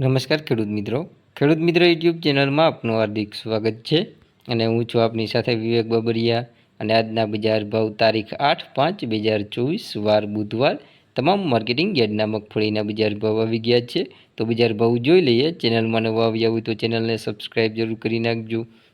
નમસ્કાર ખેડૂત મિત્રો. ખેડૂત મિત્રો યુટ્યુબ ચેનલમાં આપનું હાર્દિક સ્વાગત છે અને હું છું આપની સાથે વિવેક બબરિયા અને આજના બજાર ભાવ તારીખ આઠ પાંચ બે હજાર ચોવીસ વાર બુધવાર. તમામ માર્કેટિંગ યાર્ડના મગફળીના બજાર ભાવ આવી ગયા છે. તો બજાર ભાવ જોઈ લઈએ. ચેનલમાં નવા આવ્યા હોય તો ચેનલને સબસ્ક્રાઈબ જરૂર કરી નાખજો.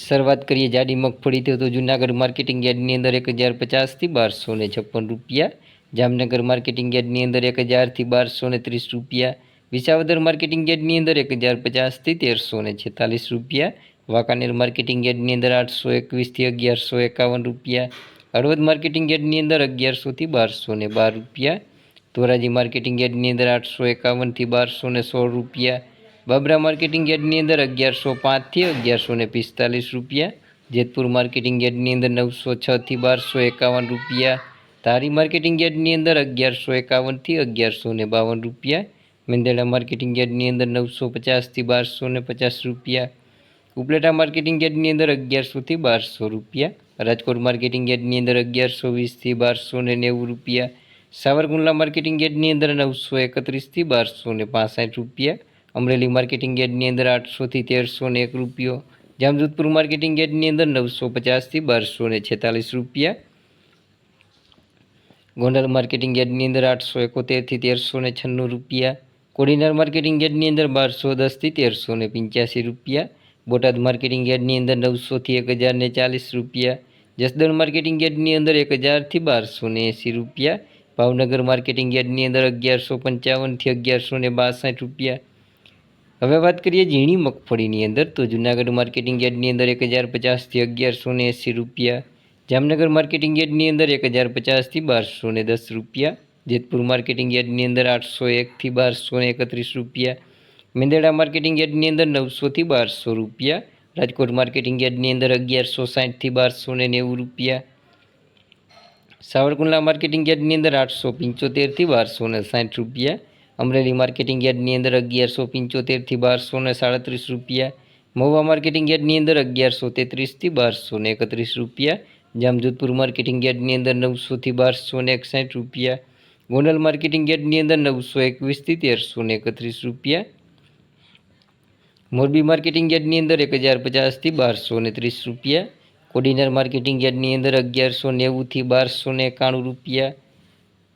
શરૂઆત કરીએ જાડી મગફળીથી તો જુનાગઢ માર્કેટિંગ યાર્ડની અંદર એક હજાર પચાસથી બારસો ને છપ્પન રૂપિયા. જામનગર માર્કેટિંગ યાર્ડની અંદર એક હજારથી બારસો ને ત્રીસ રૂપિયા. વિસાવદર માર્કેટિંગ યાર્ડની અંદર એક હજાર પચાસથી તેરસો ને છેતાલીસ રૂપિયા. વાંકાનેર માર્કેટિંગ યાર્ડની અંદર આઠસો એકવીસથી અગિયારસો એકાવન રૂપિયા. હળવદ માર્કેટિંગ યાર્ડની અંદર અગિયારસોથી બારસો ને બાર રૂપિયા. ધોરાજી માર્કેટિંગ યાર્ડની અંદર આઠસો એકાવનથી બારસો ને સોળ રૂપિયા. બાબરા માર્કેટિંગ યાર્ડની અંદર અગિયારસો પાંચથી અગિયારસો ને પિસ્તાલીસ રૂપિયા. જેતપુર માર્કેટિંગ યાર્ડની અંદર નવસો છથી બારસો એકાવન રૂપિયા. ધારી માર્કેટિંગ યાર્ડની અંદર અગિયારસો એકાવનથી અગિયારસો ને બાવન રૂપિયા. મેંદરડા માર્કેટિંગ યાર્ડની અંદર નવસો પચાસથી બારસો ને પચાસ રૂપિયા. ઉપલેટા માર્કેટિંગ યાર્ડની અંદર અગિયારસોથી બારસો રૂપિયા. રાજકોટ માર્કેટિંગ યાર્ડની અંદર અગિયારસો વીસથી બારસો ને નેવું રૂપિયા. સાવરકુંડલા માર્કેટિંગ યાર્ડની અંદર નવસો એકત્રીસથી બારસો ને પાસઠ રૂપિયા. અમરેલી માર્કેટિંગ યાર્ડની અંદર આઠસોથી તેરસો ને એક રૂપિયો, જામજોધપુર માર્કેટિંગ યાર્ડની અંદર નવસો પચાસથી બારસો ને છેતાલીસ રૂપિયા, ગોંડલ માર્કેટિંગ યાર્ડની અંદર આઠસો એકોતેરથી તેરસો ને છન્નું રૂપિયા, કોડીનાર માર્કેટિંગ યાર્ડની અંદર બારસો દસથી તેરસો ને પંચ્યાસી રૂપિયા, બોટાદ માર્કેટિંગ યાર્ડની અંદર નવસોથી એક હજાર ને ચાલીસ રૂપિયા, જસદણ માર્કેટિંગ યાર્ડની અંદર એક હજારથી બારસો ને એંસી રૂપિયા, ભાવનગર માર્કેટિંગ યાર્ડની અંદર અગિયારસો પંચાવનથી અગિયારસો ને બાસઠ રૂપિયા હવે વાત કરીએ ઝીણી મગફળીની અંદર, તો જુનાગઢ માર્કેટિંગ યાર્ડની અંદર એક હજાર પચાસથી અગિયારસો ને એંસી રૂપિયા, જામનગર માર્કેટિંગ યાર્ડની અંદર એક હજાર પચાસથી બારસો ને દસ રૂપિયા, જેતપુર માર્કેટિંગ યાર્ડની અંદર આઠસો એકથી બારસો ને એકત્રીસ રૂપિયા મેંદરડા માર્કેટિંગ યાર્ડની અંદર નવસોથી બારસો રૂપિયા, રાજકોટ માર્કેટિંગ યાર્ડની અંદર અગિયારસો સાઠથી બારસો ને નેવું રૂપિયા, સાવરકુંડલા માર્કેટિંગ યાર્ડની અંદર આઠસો પંચોતેરથી બારસો ને સાઠ રૂપિયા અમરેલી માર્કેટિંગ યાર્ડની અંદર અગિયારસો પંચોતેરથી બારસો ને સાડત્રીસ રૂપિયા. મહુવા માર્કેટિંગ યાર્ડની અંદર અગિયારસો તેત્રીસથી બારસો ને એકત્રીસ રૂપિયા. જામજોધપુર માર્કેટિંગ યાર્ડની અંદર નવસોથી બારસો ને એકસાઠ રૂપિયા. ગોંડલ માર્કેટિંગ યાર્ડની અંદર નવસો એકવીસથી તેરસો ને એકત્રીસ રૂપિયા. મોરબી માર્કેટિંગ યાર્ડની અંદર એક હજાર પચાસથી બારસો ને ત્રીસ રૂપિયા. કોડીનાર માર્કેટિંગ યાર્ડની અંદર અગિયારસો નેવુંથી બારસો ને એકાણું રૂપિયા.